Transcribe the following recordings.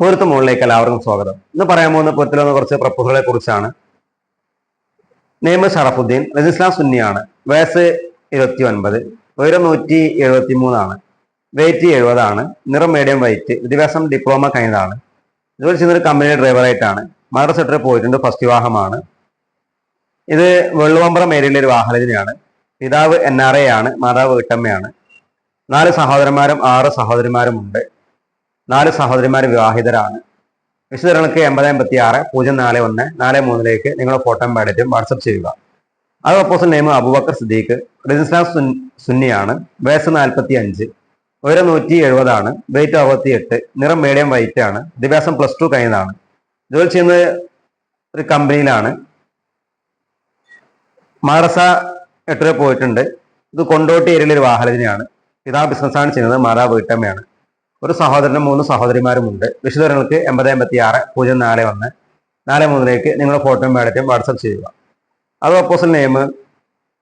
പൂരത്ത് മുകളിലേക്ക് എല്ലാവർക്കും സ്വാഗതം. ഇന്ന് പറയാൻ പോകുന്ന പൂരത്തിലൊന്ന് കുറച്ച് പ്രപ്പോസലുകളെ കുറിച്ചാണ്. നെയ്മ ഷറഫുദ്ദീൻ റജിസ്ലാം സുന്നിയാണ്. വയസ്സ് ഇരുപത്തി ഒൻപത് ഉയരം നൂറ്റി എഴുപത്തി മൂന്നാണ് വെയിറ്റ് എഴുപതാണ് നിറം മീഡിയം വൈറ്റ് വിദ്യാഭ്യാസം ഡിപ്ലോമ കഴിഞ്ഞതാണ്. ജോലി ഒരു കമ്പനിയുടെ ഡ്രൈവറായിട്ടാണ് മദർ സെക്ടറിൽ പോയിട്ടുണ്ട് ഫസ്റ്റ് വിവാഹമാണ്. ഇത് വെള്ളുവമ്പ്രം ഏരിയയിലെ ഒരു വാഹനത്തിനാണ് പിതാവ് എൻ ആർ എ ആണ് മാതാവ് വീട്ടമ്മയാണ്. നാല് സഹോദരന്മാരും ആറ് സഹോദരിമാരും ഉണ്ട്. നാല് സഹോദരിമാർ വിവാഹിതരാണ്. വിശദങ്ങൾക്ക് എൺപത് എൺപത്തി ആറ് പൂജ്യം നാല് ഒന്ന് നാല് മൂന്നിലേക്ക് നിങ്ങളുടെ ഫോട്ടോയും പാടറ്റും വാട്സപ്പ് ചെയ്യുക. അത് ഓപ്പോസിൽ നെയിം അബുബക്കർ സിദ്ദീഖ് റജിസ്ലാം സുൻ സുന്നിയാണ് വയസ്സ് നാൽപ്പത്തി അഞ്ച് ഉയരം നൂറ്റി എഴുപതാണ് വെയിറ്റ് അറുപത്തി എട്ട് നിറം മീഡിയം വൈറ്റ് ആണ് വിദ്യാഭ്യാസം പ്ലസ് ടു കഴിഞ്ഞതാണ്. ജോലി ചെയ്യുന്നത് ഒരു കമ്പനിയിലാണ് മാറസ എട്ടിൽ പോയിട്ടുണ്ട്. ഇത് കൊണ്ടോട്ടി ഏരിയയിലെ ഒരു വാഹനത്തിനാണ് പിതാ ബിസിനസ്സാണ് ചെയ്യുന്നത് മാതാവ് വീട്ടമ്മയാണ്. ഒരു സഹോദരനും മൂന്ന് സഹോദരിമാരുമുണ്ട് വിശുദ്ധങ്ങൾക്ക് എൺപത് എൺപത്തി ആറ് പൂജ്യം നാല് ഒന്ന്. നാല് മൂന്നിലേക്ക് നിങ്ങളുടെ ഫോട്ടോയും ബാലറ്റും വാട്സപ്പ് ചെയ്യുക. അത് അപ്പോസൽ നെയിം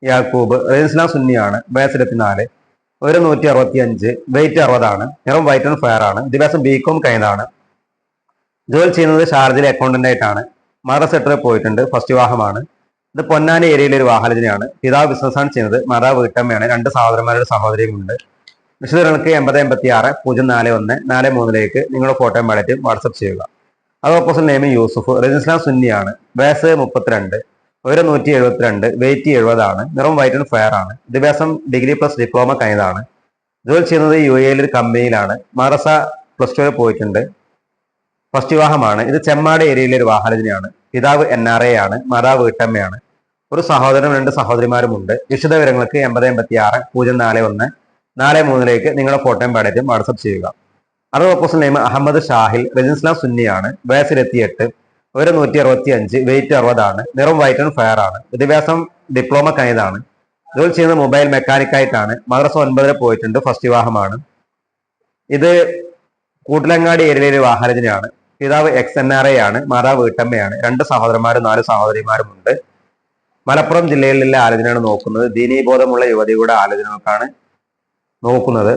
യാക്കൂബ് റജിസ്ലാം സുന്നിയാണ് വയസ്സ് ഇരുപത്തിനാല്. ഒരു നൂറ്റി അറുപത്തി അഞ്ച് വെയിറ്റ് അറുപതാണ്. നിറം വൈറ്റ് ആൻഡ് ഫയർ ആണ്. വിദ്യാഭ്യാസം ബി കോം കഴിഞ്ഞതാണ്. ജോലി ചെയ്യുന്നത് ഷാർജയിലെ അക്കൗണ്ടന്റ് ആയിട്ടാണ്. മദർ സെക്ടറിൽ പോയിട്ടുണ്ട്. ഫസ്റ്റ് വിവാഹമാണ്. ഇത് പൊന്നാനി ഏരിയയിലെ ഒരു വാഹനത്തിനാണ് പിതാവ് ബിസിനസ്സാണ് ചെയ്യുന്നത്. മാതാവ് വീട്ടമ്മയാണ്. രണ്ട് സഹോദരന്മാരുടെ സഹോദരിയും ഉണ്ട്. വിശദങ്ങൾക്ക് എൺപത് എൺപത്തി ആറ് പൂജ്യം നാല് ഒന്ന് നാല് മൂന്നിലേക്ക് നിങ്ങളുടെ ഫോട്ടോയും ബാലറ്റും വാട്സപ്പ് ചെയ്യുക. അത് ഓപ്പോസിറ്റ് നെയിം യൂസുഫ് റജിസ്ലാം സുന്നിയാണ് വയസ്സ് മുപ്പത്തിരണ്ട് ഉയരം നൂറ്റി എഴുപത്തിരണ്ട് വെയിറ്റ് എഴുപതാണ് നിറം വൈറ്റ് ആൻഡ് ഫയർ ആണ് വിദ്യാഭ്യാസം ഡിഗ്രി പ്ലസ് ഡിപ്ലോമ കഴിഞ്ഞതാണ്. ജോലി ചെയ്യുന്നത് യു എയിൽ ഒരു കമ്പനിയിലാണ് മറസ പ്ലസ് ടുവിൽ പോയിട്ടുണ്ട്. ഫസ്റ്റ് വിവാഹമാണ്. ഇത് ചെമ്മാട് ഏരിയയിലെ ഒരു വാഹനത്തിനാണ് പിതാവ് എൻ ആർ എ ആണ് മാതാവ് വീട്ടമ്മയാണ്. ഒരു സഹോദരനും രണ്ട് സഹോദരിമാരുമുണ്ട്. വിശദ വിവരങ്ങൾക്ക് എൺപത് എൺപത്തി ആറ് പൂജ്യം നാല് ഒന്ന് നാല് മൂന്നിലേക്ക് നിങ്ങളുടെ ഫോട്ടോയും പാടറ്റും വാട്സപ്പ് ചെയ്യുക. അറുപത് ഓപ്പോസിറ്റ് നെയിം അഹമ്മദ് ഷാഹിൽ റജിസ്ലാം സുന്നിയാണ് വയസ്സ് ഇരുപത്തിയെട്ട് ഒരു നൂറ്റി അറുപത്തി അഞ്ച് വെയിറ്റ് അറുപതാണ് നിറം വൈറ്റ് ആൻഡ് ഫയർ ആണ് വിദ്യാഭ്യാസം ഡിപ്ലോമ കഴിഞ്ഞതാണ് ജോലി ചെയ്യുന്നത് മൊബൈൽ മെക്കാനിക്കായിട്ടാണ് മദ്രസ ഒൻപതിൽ പോയിട്ടുണ്ട് ഫസ്റ്റ് വിവാഹമാണ്. ഇത് കൂട്ടിലങ്ങാടി ഏരിയയിലെ ഒരു വാഹനത്തിനാണ് പിതാവ് എക്സ് എൻ ആർ എ ആണ് മാതാവ് വീട്ടമ്മയാണ് രണ്ട് സഹോദരന്മാരും നാല് സഹോദരിമാരുമുണ്ട് മലപ്പുറം ജില്ലയിലുള്ള ആലോചനയാണ് നോക്കുന്നത് ദീനീബോധമുള്ള യുവതിയുടെ ആലോചനകൾക്കാണ് നോക്കുന്നത്.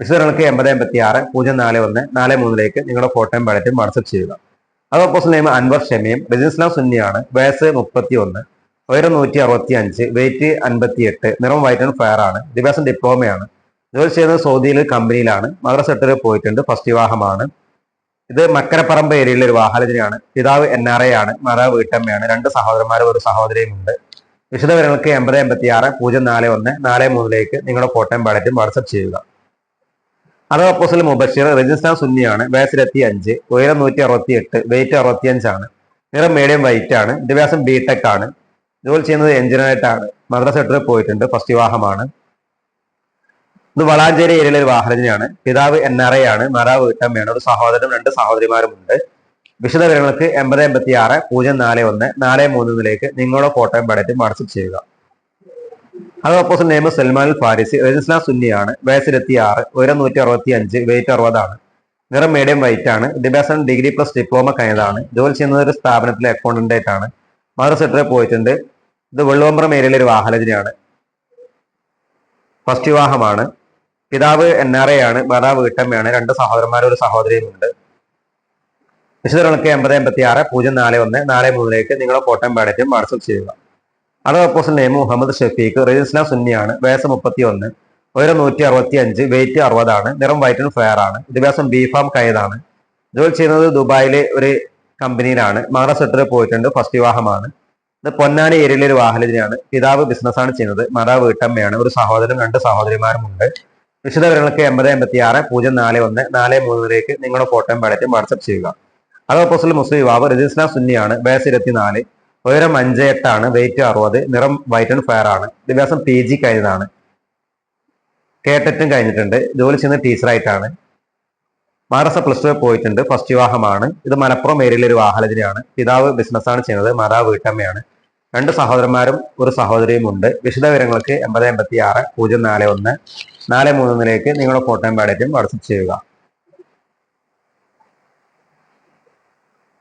വിശദങ്ങൾക്ക് എൺപത് എൺപത്തി ആറ് പൂജ്യം നാല് ഒന്ന് നാല് മൂന്നിലേക്ക് നിങ്ങളുടെ ഫോട്ടോയും ബാലറ്റും വാട്സപ്പ് ചെയ്യുക. അത് ഓപ്പോസിറ്റ് നെയിം അൻവർ ഷമീം റജിസ്ലാം സുന്നിയാണ് വയസ്സ് മുപ്പത്തി ഒന്ന് ഉയരം നൂറ്റി അറുപത്തി അഞ്ച് വെയിറ്റ് അൻപത്തി എട്ട് നിറം വൈറ്റ് ആൻഡ് ഫയർ ആണ് വിദ്യാഭ്യാസം ഡിപ്ലോമയാണ് ജോലി ചെയ്യുന്നത് സൗദിയിലെ കമ്പനിയിലാണ് മദ്രസ എട്ടിൽ പോയിട്ടുണ്ട് ഫസ്റ്റ് വിവാഹമാണ്. ഇത് മക്കരപ്പറമ്പ് ഏരിയയിലെ ഒരു വാഹനത്തിനാണ് പിതാവ് എൻ ആർ എ ആണ് മാതാവ് വീട്ടമ്മയാണ് രണ്ട് സഹോദരന്മാരും ഒരു സഹോദരിയും ഉണ്ട്. വിശദ വിവരങ്ങൾക്ക് എൺപത് എൺപത്തി ആറ് പൂജ്യം നാല് ഒന്ന് നാല് മൂന്നിലേക്ക് നിങ്ങളുടെ ഫോട്ടോയും ബാലറ്റും വാട്സപ്പ് ചെയ്യുക. അത് ഓപ്പോസിറ്റ് മുബഷീർ രജിസ്റ്റാർ സുന്നിയാണ് വയസ്സിലെത്തി അഞ്ച് ഉയരം നൂറ്റി അറുപത്തി എട്ട് വെയിറ്റ് അറുപത്തി അഞ്ചാണ് നിറം മീഡിയം വൈറ്റ് ആണ് വിദ്യാഭ്യാസം ബി ടെക് ആണ് ജോലി ചെയ്യുന്നത് എഞ്ചിനീയറായിട്ടാണ് മദ്രസ സെക്ടറിൽ പോയിട്ടുണ്ട് ഫസ്റ്റ് വിവാഹമാണ്. ഇത് വളാഞ്ചേരി ഏരിയയിലെ ഒരു വാഹനത്തിനാണ് പിതാവ് എൻ ആർ ഐ ആണ് മാതാവ് വീട്ടമ്മയാണ് ഒരു സഹോദരനും രണ്ട് സഹോദരിമാരുമുണ്ട്. വിശദ വിവരങ്ങൾക്ക് എൺപത് എൺപത്തി ആറ് പൂജ്യം നാല് ഒന്ന് നാല് മൂന്നിലേക്ക് നിങ്ങളുടെ ഫോട്ടോയും പടറ്റും വാട്സപ്പ് ചെയ്യുക. അത് ഓപ്പോസിറ്റ് നെയിം സൽമാൻ ഫാരിസി റജിസ്ലാം സുന്നിയാണ് വയസ്സിലെത്തി ആറ് ഉയരം നൂറ്റി അറുപത്തി അഞ്ച് വെയിറ്റ് അറുപതാണ്. നിറം മീഡിയം വൈറ്റ് ആണ് വിദ്യാഭ്യാസം ഡിഗ്രി പ്ലസ് ഡിപ്ലോമ കഴിഞ്ഞതാണ് ജോലി ചെയ്യുന്നത് ഒരു സ്ഥാപനത്തിലെ അക്കൗണ്ടന്റ് ആയിട്ടാണ് മദർ സെക്ടറിൽ പോയിട്ടുണ്ട് ഇത് വെള്ളുവമ്പ്രം ഏരിയയിലെ ഒരു വാഹനത്തിനാണ് ഫസ്റ്റ് വിവാഹമാണ് പിതാവ് എൻ ആർ എ ആണ് മാതാവ് വീട്ടമ്മയാണ് രണ്ട് സഹോദരന്മാരും ഒരു സഹോദരിയും ഉണ്ട്. വിശദങ്ങൾക്ക് എൺപത് എൺപത്തി ആറ് പൂജ്യം നാല് ഒന്ന് നാല് മൂന്നിലേക്ക് നിങ്ങളുടെ കോട്ടയം ബാലറ്റും വാട്സപ്പ് ചെയ്യുക. അടുത്ത ഓപ്പോസിറ്റ് നെയിം മുഹമ്മദ് ഷഫീഖ് റജിസ്ലാം സുന്നിയാണ് വയസ്സ് മുപ്പത്തി ഒന്ന് ഉയരം നൂറ്റി അറുപത്തി അഞ്ച് വെയിറ്റ് അറുപതാണ് നിറം വൈറ്റ് ആൻഡ് ഫെയർ ആണ് വിദ്യാഭ്യാസം ബി ഫാം കയതാണ് ജോലി ചെയ്യുന്നത് ദുബായിലെ ഒരു കമ്പനിയിലാണ് മാറ സെക്ടറിൽ പോയിട്ടുണ്ട് ഫസ്റ്റ് വിവാഹമാണ്. ഇത് പൊന്നാനി ഏരിയയിലെ ഒരു വാഹനത്തിനാണ് പിതാവ് ബിസിനസ്സാണ് ചെയ്യുന്നത് മാതാവ് വീട്ടമ്മയാണ് ഒരു സഹോദരനും രണ്ട് സഹോദരിമാരും ഉണ്ട്. വിശദ വിവരങ്ങൾക്ക് എൺപത് എൺപത്തി ആറ് പൂജ്യം നാല് ഒന്ന് നാല് മൂന്നിലേക്ക് നിങ്ങളുടെ ഫോട്ടോയും പഠിച്ച് വാട്സപ്പ് ചെയ്യുക. അത് ഓപ്പോസിറ്റ് മുസ്ലിം യുവാവ് രജിസ്ന സുന്നിയാണ് വയസ്സ് ഇരുപത്തിനാല്. ഉയരം അഞ്ച് എട്ടാണ് വെയിറ്റ് അറുപത്. നിറം വൈറ്റ് ആൻഡ് ഫയർ ആണ്. ദിവസം പി ജി കഴിഞ്ഞതാണ്. കേട്ടറ്റും കഴിഞ്ഞിട്ടുണ്ട്. ജോലി ചെയ്യുന്ന ടീച്ചറായിട്ടാണ് മാറസ പ്ലസ് ടു പോയിട്ടുണ്ട്. ഫസ്റ്റ് വിവാഹമാണ്. ഇത് മലപ്പുറം ഏരിയയിലെ ഒരു വാഹനത്തിനാണ് പിതാവ് ബിസിനസ്സാണ് ചെയ്യുന്നത്. മാതാവ് വീട്ടമ്മയാണ്. രണ്ട് സഹോദരന്മാരും ഒരു സഹോദരിയും ഉണ്ട്. വിശദ വിവരങ്ങൾക്ക് എൺപത് എൺപത്തി ആറ് പൂജ്യം നാല് ഒന്ന് നാല് മൂന്നിലേക്ക് നിങ്ങളുടെ ഫോട്ടോയും ബാഡേറ്റും വാട്സപ്പ് ചെയ്യുക.